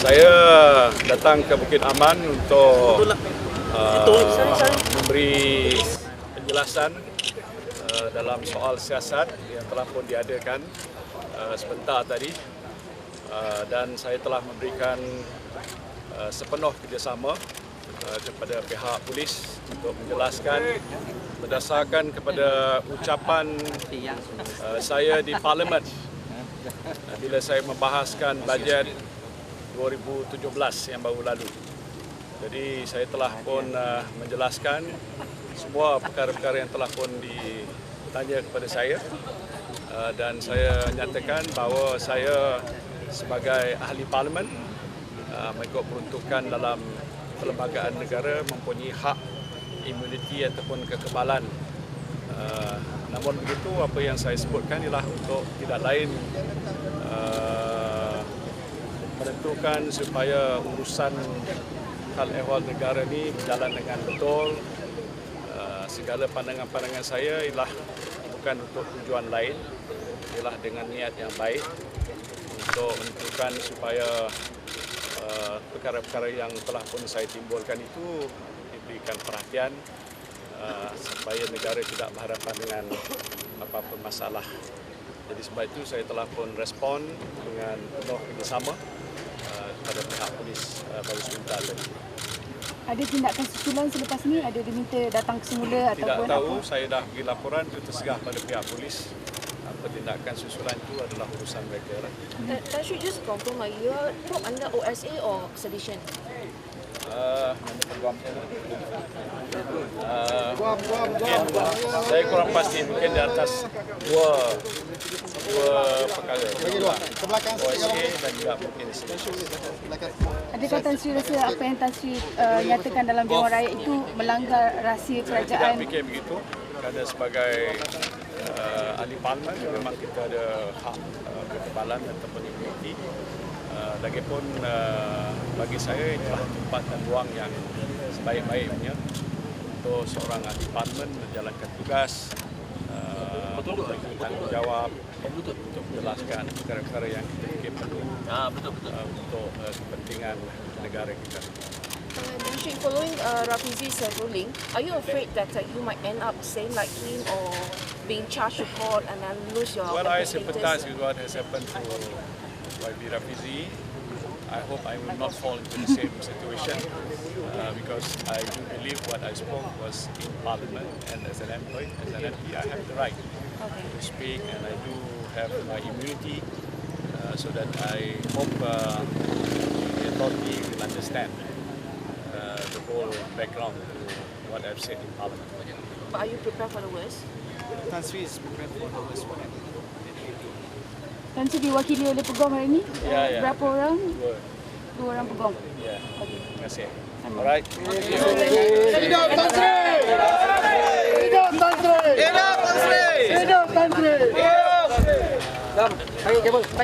Saya datang ke Bukit Aman untuk uh, memberi penjelasan uh, dalam soal siasat yang telah pun diadakan uh, sebentar tadi. Uh, dan saya telah memberikan uh, sepenuh kerjasama uh, kepada pihak polis untuk menjelaskan berdasarkan kepada ucapan uh, saya di Parlimen. Uh, bila saya membahaskan bajet 2017 yang baru lalu. Jadi saya telah pun uh, menjelaskan semua perkara-perkara yang telah pun ditanya kepada saya uh, dan saya nyatakan bahawa saya sebagai ahli parlimen uh, mengikut peruntukan dalam perlembagaan negara mempunyai hak imuniti ataupun kekebalan. Uh, namun begitu apa yang saya sebutkan ialah untuk tidak lain menentukan supaya urusan hal ehwal negara ini berjalan dengan betul. Uh, segala pandangan-pandangan saya ialah bukan untuk tujuan lain, ialah dengan niat yang baik untuk menentukan supaya uh, perkara-perkara yang telah pun saya timbulkan itu diberikan perhatian uh, supaya negara tidak berhadapan dengan apa-apa masalah. Jadi sebab itu saya telah pun respon dengan penuh kerjasama uh, kepada pihak polis uh, baru sebentar tadi. Ada tindakan susulan selepas ni? Ada diminta datang ke semula Tidak ataupun tahu, apa? saya dah bagi laporan itu tersegah pada pihak polis. Apa tindakan susulan itu adalah urusan mereka. lah. That, that should just confirm are you probe under OSA or sedition? Saya kurang pasti mungkin di atas dua dua perkara. OSA dan juga mungkin sedition. Adakah Tan Sri rasa apa yang Tan Sri uh, nyatakan dalam Dewan Rakyat itu melanggar rahsia Saya tidak kerajaan? fikir begitu kerana sebagai uh, ahli parlimen memang kita ada hak uh, kekebalan ataupun imuniti. Uh, lagipun uh, bagi saya itulah tempat dan ruang yang sebaik-baiknya untuk seorang ahli parlimen menjalankan tugas uh, bertanggungjawab untuk menjelaskan perkara-perkara yang kita fikir perlu uh, untuk uh, kepentingan negara kita. Uh, following uh, Rafizi's uh, ruling, are you afraid that uh, you might end up same like him or being charged to court and then lose your Well, I sympathize with what has happened to YB Rafizi. I hope I will not fall into the same situation uh, because I do believe what I spoke was in Parliament and as an employee, as an MP, I have the right to speak and I do have my immunity uh, so that I hope uh, the authority will understand uh, the whole background to what I've said in Parliament. But are you prepared for the worst? Tan Sri is prepared for the worst whatever. Tan Sri diwakili oleh pegawai hari ini? Ya, ya. Berapa orang? Dua. Dua orang pegawai. Yeah. Terima kasih. Alright. Hidup Tan Sri! Hidup Tan Sri!